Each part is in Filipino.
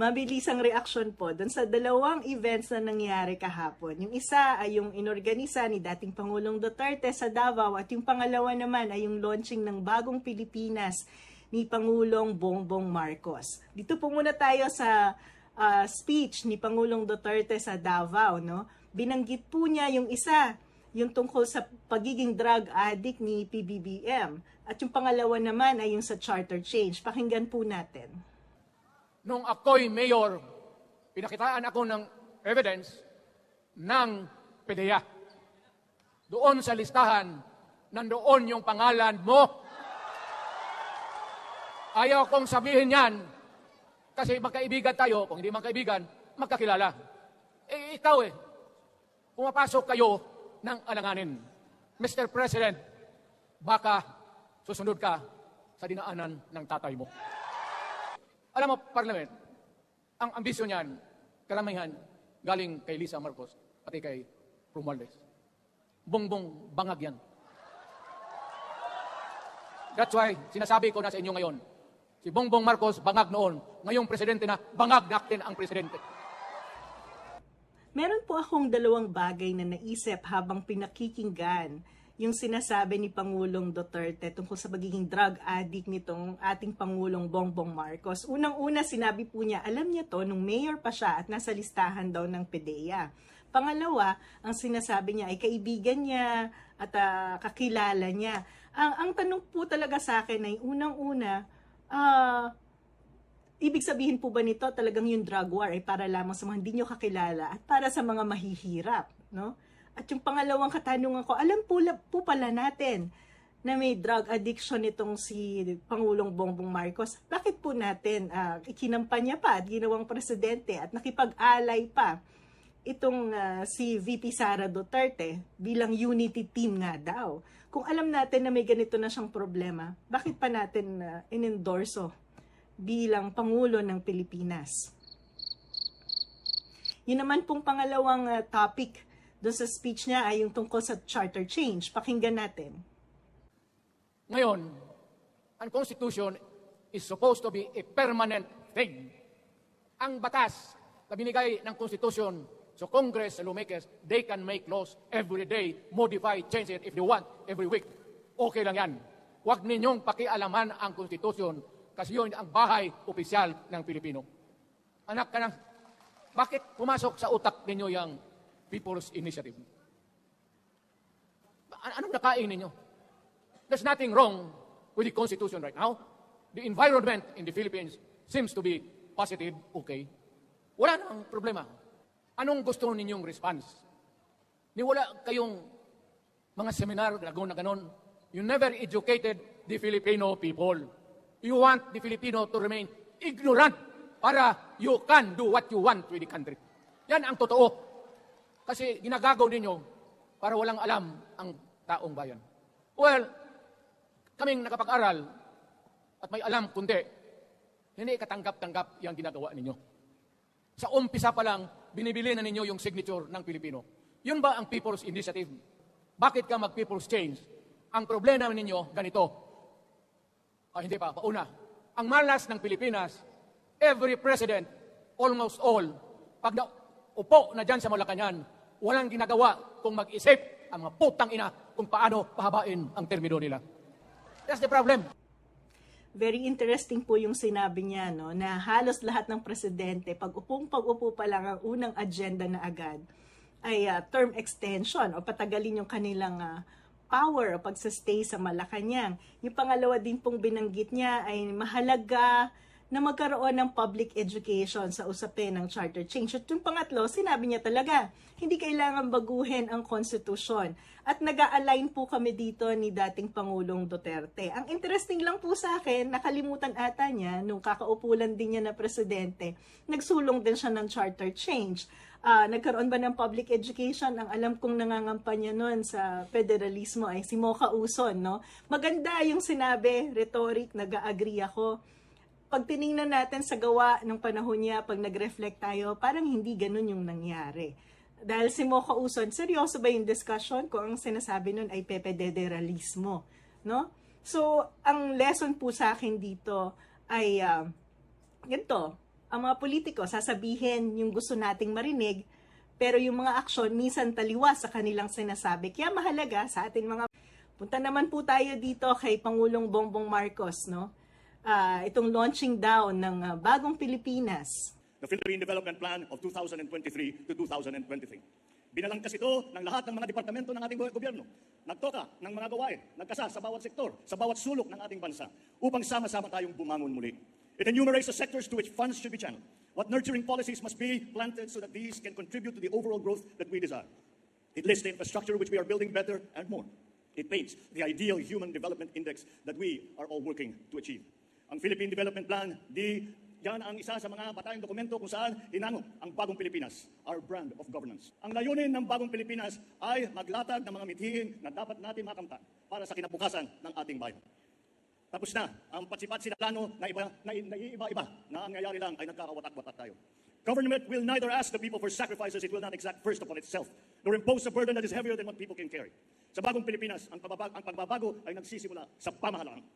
mabilisang reaksyon po doon sa dalawang events na nangyari kahapon. Yung isa ay yung inorganisa ni dating Pangulong Duterte sa Davao at yung pangalawa naman ay yung launching ng bagong Pilipinas ni Pangulong Bongbong Marcos. Dito po muna tayo sa ah, speech ni Pangulong Duterte sa Davao, no? Binanggit po niya yung isa, yung tungkol sa pagiging drug addict ni PBBM. At yung pangalawa naman ay yung sa charter change. Pakinggan po natin. Nung ako'y mayor, pinakitaan ako ng evidence ng PDEA. Doon sa listahan, nandoon yung pangalan mo. Ayaw kong sabihin yan kasi magkaibigan tayo. Kung hindi magkaibigan, magkakilala. Eh, ikaw eh, pumapasok kayo ng alanganin. Mr. President, baka susunod ka sa dinaanan ng tatay mo. Alam mo, Parliament, ang ambisyon niyan, karamihan, galing kay Lisa Marcos, pati kay Romualdez. Bongbong bangag yan. That's why, sinasabi ko na sa inyo ngayon, si Bongbong Marcos, bangag noon. Ngayong presidente na, bangag natin ang presidente. Meron po akong dalawang bagay na naisip habang pinakikinggan yung sinasabi ni Pangulong Duterte tungkol sa pagiging drug addict nitong ating Pangulong Bongbong Marcos. Unang-una, sinabi po niya, alam niya to nung mayor pa siya at nasa listahan daw ng PDEA. Pangalawa, ang sinasabi niya ay kaibigan niya at ah, kakilala niya. Ang, ang tanong po talaga sa akin ay unang-una, ah, Ibig sabihin po ba nito talagang yung drug war ay para lamang sa mga hindi nyo kakilala at para sa mga mahihirap, no? At yung pangalawang katanungan ko, alam po, po pala natin na may drug addiction itong si Pangulong Bongbong Marcos. Bakit po natin uh, ikinampanya pa at ginawang presidente at nakipag-alay pa itong ah, si VP Sara Duterte bilang unity team nga daw. Kung alam natin na may ganito na siyang problema, bakit pa natin uh, inendorso bilang Pangulo ng Pilipinas. Yun naman pong pangalawang uh, topic doon sa speech niya ay yung tungkol sa charter change. Pakinggan natin. Ngayon, ang Constitution is supposed to be a permanent thing. Ang batas na binigay ng Constitution sa Congress, sa lawmakers, they can make laws every day, modify, change it if they want, every week. Okay lang yan. Huwag ninyong pakialaman ang Constitution kasi yun ang bahay opisyal ng Pilipino. Anak ka na, bakit pumasok sa utak ninyo yung People's Initiative? An- anong nakain ninyo? There's nothing wrong with the Constitution right now. The environment in the Philippines seems to be positive, okay. Wala nang problema. Anong gusto ninyong response? Ni wala kayong mga seminar na gano'n na gano'n. You never educated the Filipino people. You want the Filipino to remain ignorant para you can do what you want with the country. Yan ang totoo. Kasi ginagagaw ninyo para walang alam ang taong bayan. Well, kaming nakapag-aral at may alam kundi, hindi katanggap-tanggap yung ginagawa ninyo. Sa umpisa pa lang, binibili na ninyo yung signature ng Pilipino. Yun ba ang People's Initiative? Bakit ka mag-People's Change? Ang problema ninyo, ganito. Ah, hindi pa, pauna. Ang malas ng Pilipinas, every president, almost all, pag na upo na dyan sa Malacanang, walang ginagawa kung mag-isip ang mga putang ina kung paano pahabain ang termino nila. That's the problem. Very interesting po yung sinabi niya, no, na halos lahat ng presidente, pag upong pag-upo pa lang ang unang agenda na agad, ay ah, term extension o patagalin yung kanilang ah, power o pagsastay sa Malacanang. Yung pangalawa din pong binanggit niya ay mahalaga na magkaroon ng public education sa usapin ng charter change. At yung pangatlo, sinabi niya talaga, hindi kailangan baguhin ang konstitusyon. At nag align po kami dito ni dating Pangulong Duterte. Ang interesting lang po sa akin, nakalimutan ata niya, nung kakaupulan din niya na presidente, nagsulong din siya ng charter change. Ah, nagkaroon ba ng public education? Ang alam kong nangangampanya noon sa federalismo ay si Mocha Uson, no? Maganda yung sinabi, rhetoric, nag-agree ako pag tiningnan natin sa gawa ng panahon niya, pag nag-reflect tayo, parang hindi ganun yung nangyari. Dahil si Mocha Uson, seryoso ba yung discussion kung ang sinasabi nun ay pepedederalismo? No? So, ang lesson po sa akin dito ay, uh, ganito, ang mga politiko sasabihin yung gusto nating marinig, pero yung mga aksyon minsan taliwas sa kanilang sinasabi. Kaya mahalaga sa ating mga Punta naman po tayo dito kay Pangulong Bongbong Marcos, no? Ah, itong launching down ng ah, bagong Pilipinas. the Philippine Development Plan of 2023 to 2023. Binalangkas ito ng lahat ng mga departamento ng ating gobyerno. Nagtoka ng mga gawain, nagkasa sa bawat sektor, sa bawat sulok ng ating bansa, upang sama-sama tayong bumangon muli. It enumerates the sectors to which funds should be channeled. What nurturing policies must be planted so that these can contribute to the overall growth that we desire. It lists the infrastructure which we are building better and more. It paints the ideal human development index that we are all working to achieve. Ang Philippine Development Plan, di yan ang isa sa mga batayang dokumento kung saan hinango ang bagong Pilipinas, our brand of governance. Ang layunin ng bagong Pilipinas ay maglatag ng mga mithiin na dapat natin makamtan para sa kinabukasan ng ating bayan. Tapos na ang patsi-patsi na plano na iba na, na iba-iba na ang nangyayari lang ay nagkakawatak-watak tayo. Government will neither ask the people for sacrifices it will not exact first upon itself, nor impose a burden that is heavier than what people can carry. Sa bagong Pilipinas, ang, pababag, ang pagbabago ay nagsisimula sa pamahalaan.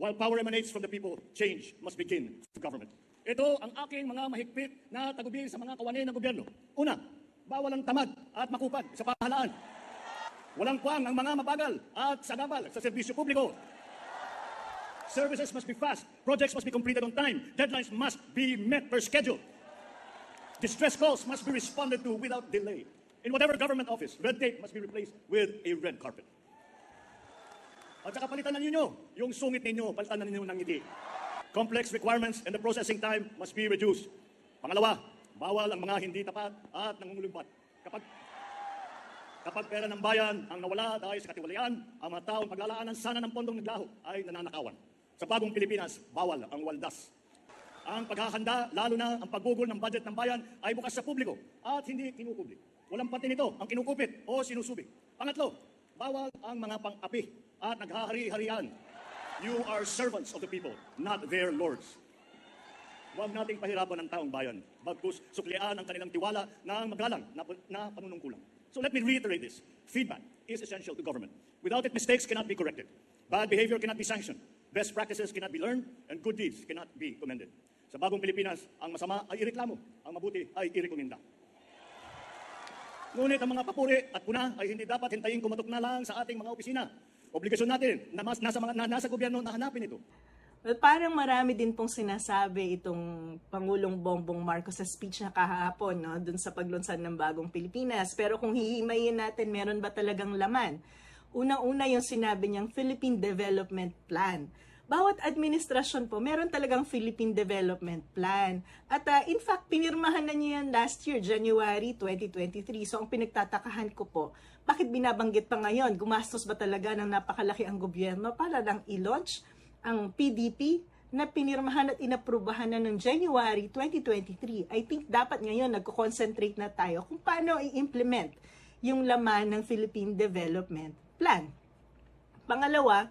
While power emanates from the people, change must begin from government. Ito ang aking mga mahigpit na tagubilin sa mga kawanin ng gobyerno. Una, bawal ang tamad at makupad sa pamahalaan. Walang puwang ang mga mabagal at sagabal sa serbisyo publiko. Services must be fast. Projects must be completed on time. Deadlines must be met per schedule. Distress calls must be responded to without delay. In whatever government office, red tape must be replaced with a red carpet. At saka palitan na ninyo yung sungit ninyo, palitan na ninyo ng ngiti. Complex requirements and the processing time must be reduced. Pangalawa, bawal ang mga hindi tapat at nangungulumpat. Kapag Kapag pera ng bayan ang nawala dahil sa katiwalian, ang mga taong paglalaanan sana ng pondong naglaho ay nananakawan. Sa bagong Pilipinas, bawal ang waldas. Ang paghahanda, lalo na ang paggugol ng budget ng bayan, ay bukas sa publiko at hindi kinukubli. Walang pati nito ang kinukupit o sinusubi. Pangatlo, bawal ang mga pang-api at naghahari-harian. You are servants of the people, not their lords. Huwag nating pahirapan ang taong bayan, bagkus suklian ang kanilang tiwala ng magalang na, na panunungkulang. So let me reiterate this. Feedback is essential to government. Without it, mistakes cannot be corrected. Bad behavior cannot be sanctioned. Best practices cannot be learned, and good deeds cannot be commended. Sa bagong Pilipinas, ang masama ay ireklamo, ang mabuti ay irekomenda. Ngunit ang mga papuri at puna ay hindi dapat hintayin kumatok na lang sa ating mga opisina. Obligasyon natin na mas, nasa, mga, na, nasa gobyerno na hanapin ito. Well, parang marami din pong sinasabi itong Pangulong Bongbong Marcos sa speech na kahapon no, dun sa paglunsad ng bagong Pilipinas. Pero kung hihimayin natin, meron ba talagang laman? Unang-una yung sinabi niyang Philippine Development Plan. Bawat administrasyon po, meron talagang Philippine Development Plan. At uh, in fact, pinirmahan na niya yan last year, January 2023. So ang pinagtatakahan ko po, bakit binabanggit pa ngayon? Gumastos ba talaga ng napakalaki ang gobyerno para lang i-launch ang PDP na pinirmahan at inaprubahan na ng January 2023. I think dapat ngayon nagko-concentrate na tayo kung paano i-implement yung laman ng Philippine Development Plan. Pangalawa,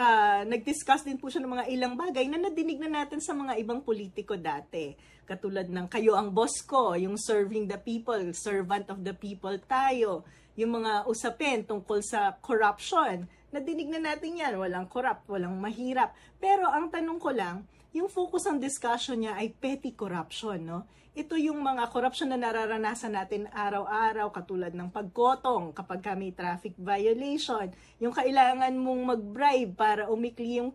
ah, nag-discuss din po siya ng mga ilang bagay na nadinig na natin sa mga ibang politiko dati. Katulad ng kayo ang boss ko, yung serving the people, servant of the people tayo, yung mga usapin tungkol sa corruption. Nadinig na natin yan, walang corrupt, walang mahirap. Pero ang tanong ko lang, yung focus ng discussion niya ay petty corruption, no? Ito yung mga corruption na nararanasan natin araw-araw, katulad ng pagkotong kapag kami traffic violation, yung kailangan mong mag-bribe para umikli yung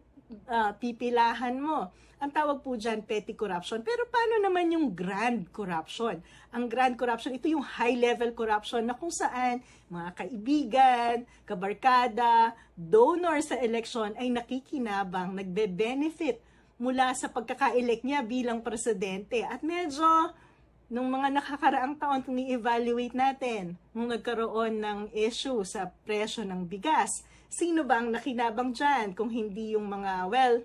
ah, pipilahan mo. Ang tawag po dyan, petty corruption. Pero paano naman yung grand corruption? Ang grand corruption, ito yung high-level corruption na kung saan mga kaibigan, kabarkada, donor sa election ay nakikinabang, nagbe-benefit mula sa pagkaka-elect niya bilang presidente. At medyo, nung mga nakakaraang taon, kung i-evaluate natin, nung nagkaroon ng issue sa presyo ng bigas, sino ba ang nakinabang dyan? Kung hindi yung mga, well,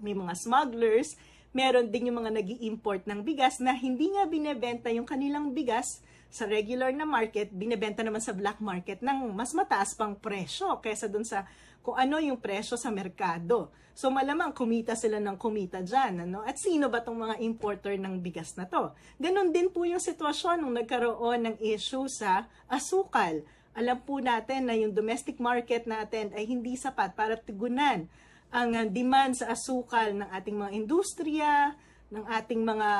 may mga smugglers, meron din yung mga nag import ng bigas na hindi nga binebenta yung kanilang bigas sa regular na market, binebenta naman sa black market ng mas mataas pang presyo kaysa dun sa kung ano yung presyo sa merkado. So malamang kumita sila ng kumita dyan. Ano? At sino ba tong mga importer ng bigas na to? Ganon din po yung sitwasyon nung nagkaroon ng issue sa asukal. Alam po natin na yung domestic market natin ay hindi sapat para tigunan ang uh, demand sa asukal ng ating mga industriya, ng ating mga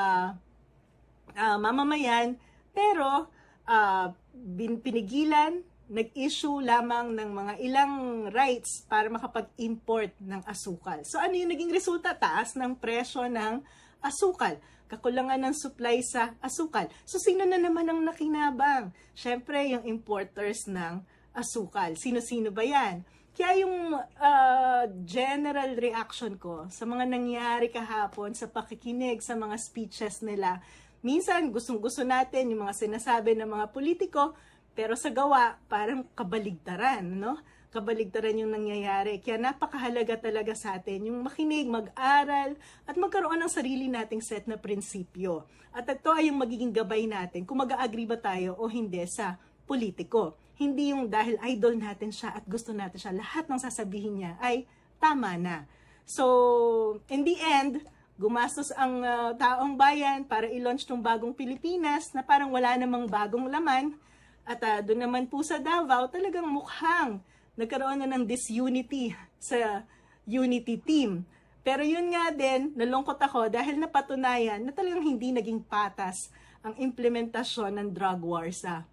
ah, mamamayan, pero ah, bin, pinigilan, nag-issue lamang ng mga ilang rights para makapag-import ng asukal. So ano yung naging resulta? Taas ng presyo ng asukal. Kakulangan ng supply sa asukal. So sino na naman ang nakinabang? Siyempre, yung importers ng asukal. Sino-sino ba yan? Kaya yung ah, general reaction ko sa mga nangyari kahapon sa pakikinig sa mga speeches nila, minsan gustong-gusto natin yung mga sinasabi ng mga politiko, pero sa gawa, parang kabaligtaran, no? Kabaligtaran yung nangyayari. Kaya napakahalaga talaga sa atin yung makinig, mag-aral, at magkaroon ng sarili nating set na prinsipyo. At ito ay yung magiging gabay natin kung mag-agree ba tayo o hindi sa politiko. Hindi yung dahil idol natin siya at gusto natin siya, lahat ng sasabihin niya ay tama na. So, in the end, gumastos ang uh, taong bayan para i-launch ng bagong Pilipinas na parang wala namang bagong laman. At uh, doon naman po sa Davao, talagang mukhang nagkaroon na ng disunity sa unity team. Pero yun nga din, nalungkot ako dahil napatunayan na talagang hindi naging patas ang implementasyon ng drug war sa